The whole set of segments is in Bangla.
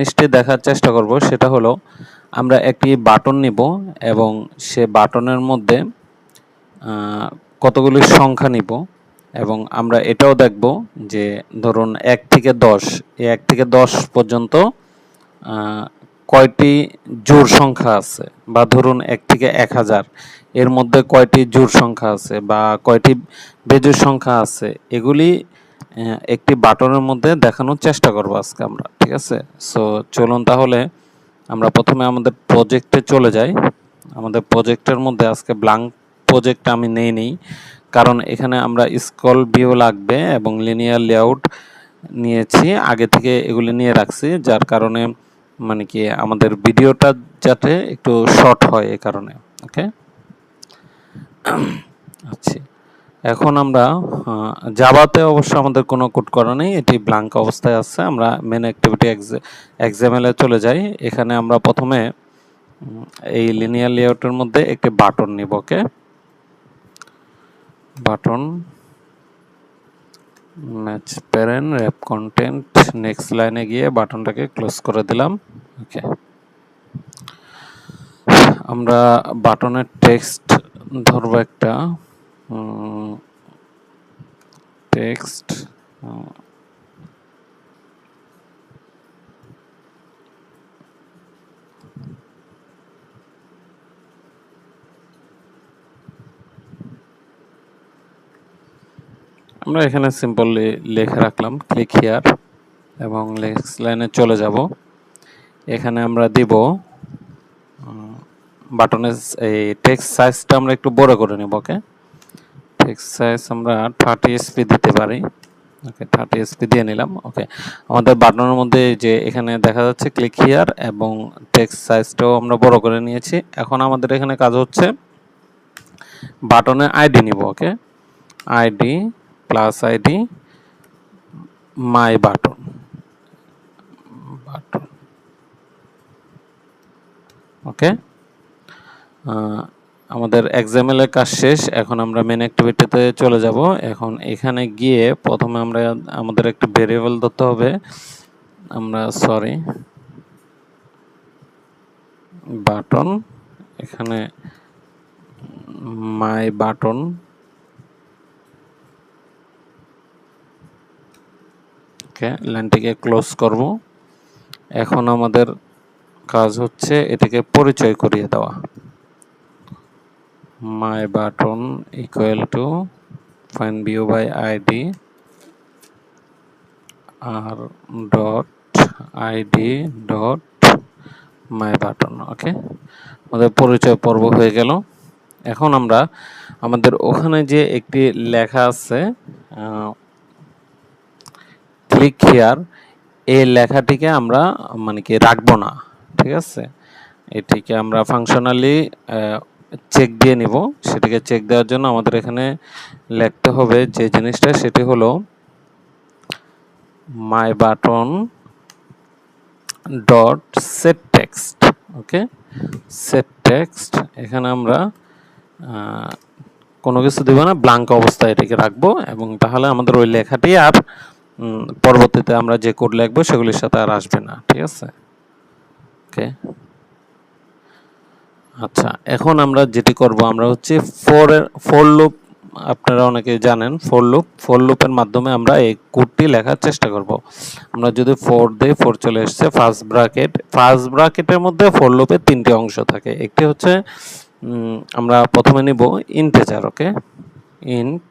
জিনিসটি দেখার চেষ্টা করব। সেটা হলো, আমরা একটি বাটন নিব এবং সে বাটনের মধ্যে কতগুলি সংখ্যা নিব এবং আমরা এটাও দেখব যে, ধরুন এক থেকে দশ এক থেকে দশ পর্যন্ত কয়টি জোর সংখ্যা আছে? বা ধরুন এক থেকে এক হাজার, এর মধ্যে কয়টি জোর সংখ্যা আছে? বা কয়টি বেজোড় সংখ্যা আছে? এগুলি একটি বাটনের মধ্যে দেখানোর চেষ্টা করব আজকে আমরা, ঠিক আছে? সো চলুন তাহলে আমরা প্রথমে আমাদের প্রজেক্টে চলে যাই। আমাদের প্রজেক্টের মধ্যে আজকে ব্লাঙ্ক প্রজেক্ট আমি নেই নেই, কারণ এখানে আমরা স্কল ভিউ লাগবে এবং লিনিয়ার লেআউট নিয়েছি, আগে থেকে এগুলি নিয়ে রাখছি, যার কারণে মানে কি আমাদের ভিডিওটা যাতে একটু শর্ট হয় এই কারণে ওকে আচ্ছা। এখন আমরা জাভাতে অবশ্য আমাদের কোনো কোড করা নেই, এটি ব্ল্যাঙ্ক অবস্থায় আছে, আমরা মেন অ্যাক্টিভিটি এক্সামেলে চলে যাই, এখানে আমরা প্রথমে এই লিনিয়ার লেআউটের মধ্যে একটি বাটন নিব, okay? Button match parent wrap content next লাইনে গিয়ে বাটনটাকে ক্লোজ করে দিলাম, ওকে? আমরা বাটনের টেক্সট ধরবো একটা টেক্সট আমরা এখানে সিম্পলি লিখে রাখলাম ক্লিক হিয়ার এবং নেক্সট লাইনে চলে যাব। এখানে আমরা দিব বাটনের এই টেক্সট সাইজটা আমরা একটু বড় করে নেব ওকে টেক্সট সাইজ আমরা থার্টি এসপি দিতে পারি। ওকে থার্টি এসপি দিয়ে নিলাম। ওকে আমাদের বাটনের মধ্যে যে এখানে দেখা যাচ্ছে ক্লিক হিয়ার এবং টেক্সট সাইজটাও আমরা বড় করে নিয়েছি। এখন আমাদের এখানে কাজ হচ্ছে বাটনের আইডি নিব okay ID plus ID my button button okay আমাদের এক্সামেলের কাজ শেষ, এখন আমরা মেন অ্যাক্টিভিটিতে চলে যাব। এখন এখানে গিয়ে প্রথমে আমরা আমাদের একটা ভেরিয়েবল ধরতে হবে। আমরা সরি বাটন এখানে মাই বাটন ওকে লাইনটিকে ক্লোজ করব। এখন আমাদের কাজ হচ্ছে এটাকে পরিচয় করিয়ে দেওয়া। My button equal to find view by ID R dot ID dot my button okay আমাদের পরিচয় পর্ব হয়ে গেল। এখন আমরা আমাদের ওখানে যে একটি লেখা আছে ক্লিক হিয়ার এই লেখাটিকে আমরা মানে কি, রাখব না, ঠিক আছে? এটিকে আমরা ফাংশনালি চেক দিয়ে নিব। সেটিকে চেক দেওয়ার জন্য আমাদের এখানে লিখতে হবে যে জিনিসটা, সেটি হলো my button dot set text okay set text এখানে আমরা কোনো কিছু দেবো না ব্লাঙ্ক অবস্থায় এটাকে রাখব এবং তাহলে আমাদের ওই লেখাটি আর পরবর্তীতে আমরা যে কোড লিখব সেগুলির সাথে আর আসবে না, ঠিক আছে? ওকে আচ্ছা এখন আমরা যেটি করব, আমরা হচ্ছে ফোর ফোর লুপ আপনারা অনেকে জানেন ফোর লুপ ফোর লুপের মাধ্যমে আমরা এই কোডটি লেখার চেষ্টা করব। আমরা যদি ফোর দিই ফোর চলে এসছে ফার্স্ট ব্রাকেট ফার্স্ট ব্রাকেটের মধ্যে ফোর লুপের তিনটি অংশ থাকে। একটি হচ্ছে আমরা প্রথমে নিব ইন্টেজার ওকে ইন্ট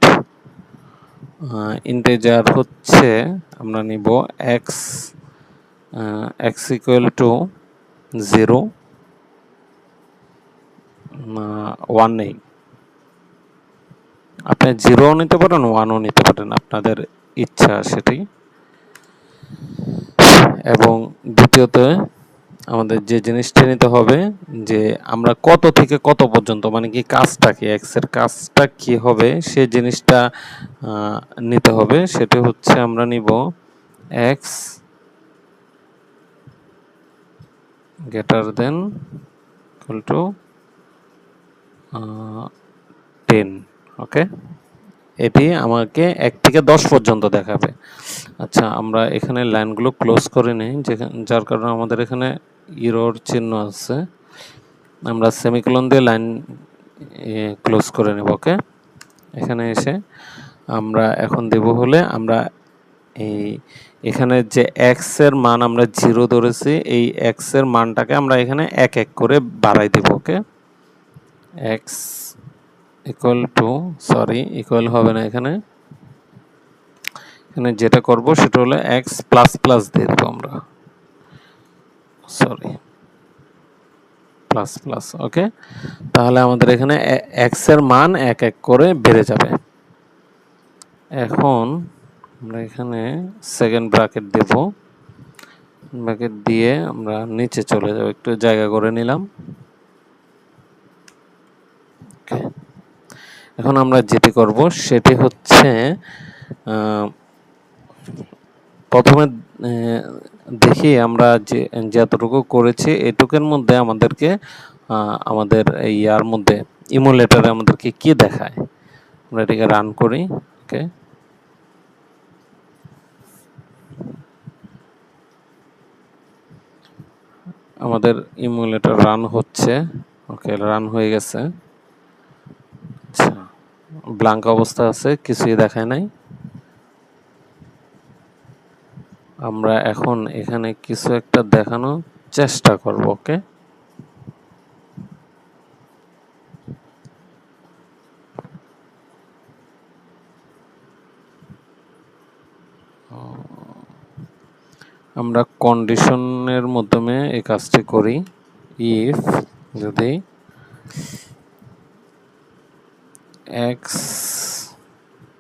ইন্টেজার হচ্ছে, আমরা নিব X X equal to zero one নেই। আপনি জিরোও নিতে পারেন ওয়ানও নিতে পারেন, আপনাদের ইচ্ছা সেটি। এবং দ্বিতীয়ত, আমাদের যে জিনিসটা নিতে হবে, যে আমরা কত থেকে কত পর্যন্ত মানে কি কাজটা কি এক্সের কাজটা কি হবে, সে জিনিসটা নিতে হবে। সেটা হচ্ছে আমরা নিব X greater than to ten okay এটি আমাকে এক থেকে দশ পর্যন্ত দেখাবে। আচ্ছা আমরা এখানে লাইনগুলো ক্লোজ করে নিই যার কারণে আমাদের এখানে ইরোর চিহ্ন আছে। আমরা সেমিকোলন দিয়ে লাইন ক্লোজ করে নেব ওকে এখানে এসে আমরা এখন দেব হলে আমরা এই, এখানে যে এক্সের মান আমরা জিরো ধরেছি, এই এক্সের মানটাকে আমরা এখানে এক এক করে বাড়াই দেব okay X equal to sorry equal হবে না এখানে। এখানে যেটা করব সেটা হলো এক্স প্লাস প্লাস দিয়ে দেবো আমরা। সরি প্লাস প্লাস ওকে তাহলে আমাদের এখানে এক্সের মান এক এক করে বেড়ে যাবে। এখন আমরা এখানে সেকেন্ড ব্র্যাকেট দেব। ব্র্যাকেট দিয়ে আমরা নিচে চলে যাব। একটু জায়গা করে নিলাম। এখন আমরা যেটি করব সেটি হচ্ছে প্রথমে দেখি আমরা যে, যতটুকু করেছি, এটুকের মধ্যে আমাদেরকে আমাদের ইয়ার মধ্যে ইমুলেটারে আমাদেরকে কি দেখায়? আমরা এটাকে রান করি ওকে আমাদের ইমুলেটর রান হচ্ছে ওকে রান হয়ে গেছে। ব্লাঙ্ক অবস্থা আছে, কিছুই দেখায় নাই। আমরা এখন এখানে কিছু একটা দেখানোর চেষ্টা করব, ওকে? আমরা কন্ডিশনের মাধ্যমে এই কাজটি করি ইফ যদি এক্স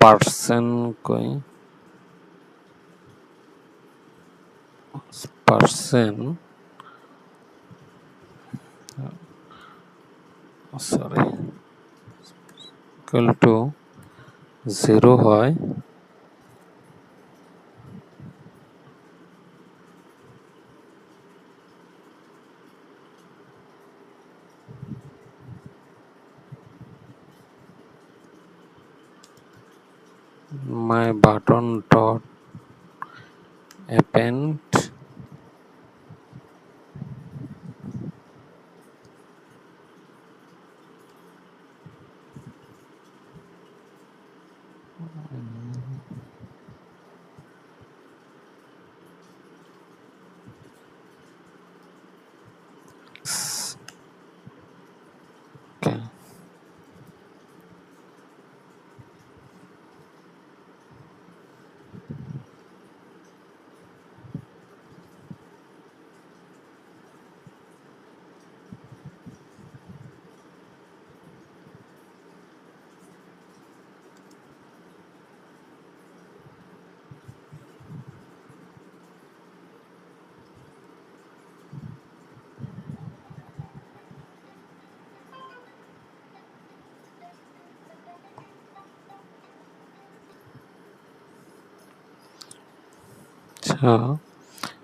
পার্সেন্ট কই? Percent sorry equal to zero হয়। My button dot append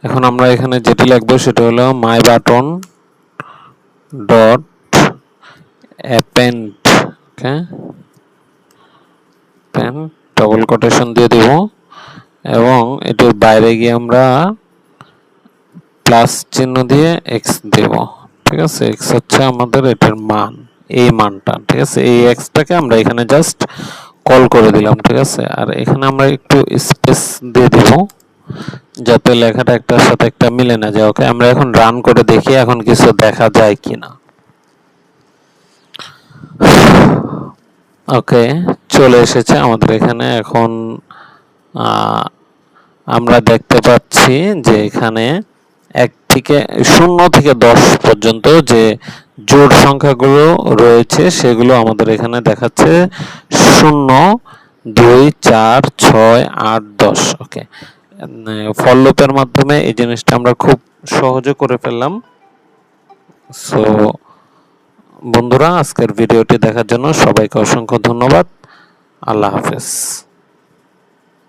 এখন আমরা এখানে যেটি লাগবে সেটা হলো my button dot append okay pen double quotation দিয়ে দেব। এবং এটির বাইরে গিয়ে আমরা প্লাস চিহ্ন দিয়ে এক্স দেব, ঠিক আছে? এক্স হচ্ছে আমাদের এটার মান, এই মানটা, ঠিক আছে? এই এক্সটাকে আমরা এখানে জাস্ট কল করে দিলাম, ঠিক আছে? আর এখানে আমরা একটু স্পেস দিয়ে দেব। যাতে লেখাটা একটার সাথে একটা মিলে না যায়, ওকে? আমরা এখন রান করে দেখি এখন কিছু দেখা যায় কিনা। ওকে, চলে এসেছে আমাদের এখানে। এখন আমরা দেখতে পাচ্ছি যে এখানে এক থেকে শূন্য থেকে দশ পর্যন্ত যে জোড় সংখ্যাগুলো রয়েছে, সেগুলো আমাদের এখানে দেখাচ্ছে। শূন্য, দুই, চার, ছয়, আট, দশ, ওকে? ফল লুপের মাধ্যমে এই জিনিসটা আমরা খুব সহজে করে ফেললাম। সো বন্ধুরা, আজকের ভিডিওটি দেখার জন্য সবাইকে অসংখ্য ধন্যবাদ। আল্লাহ হাফেজ।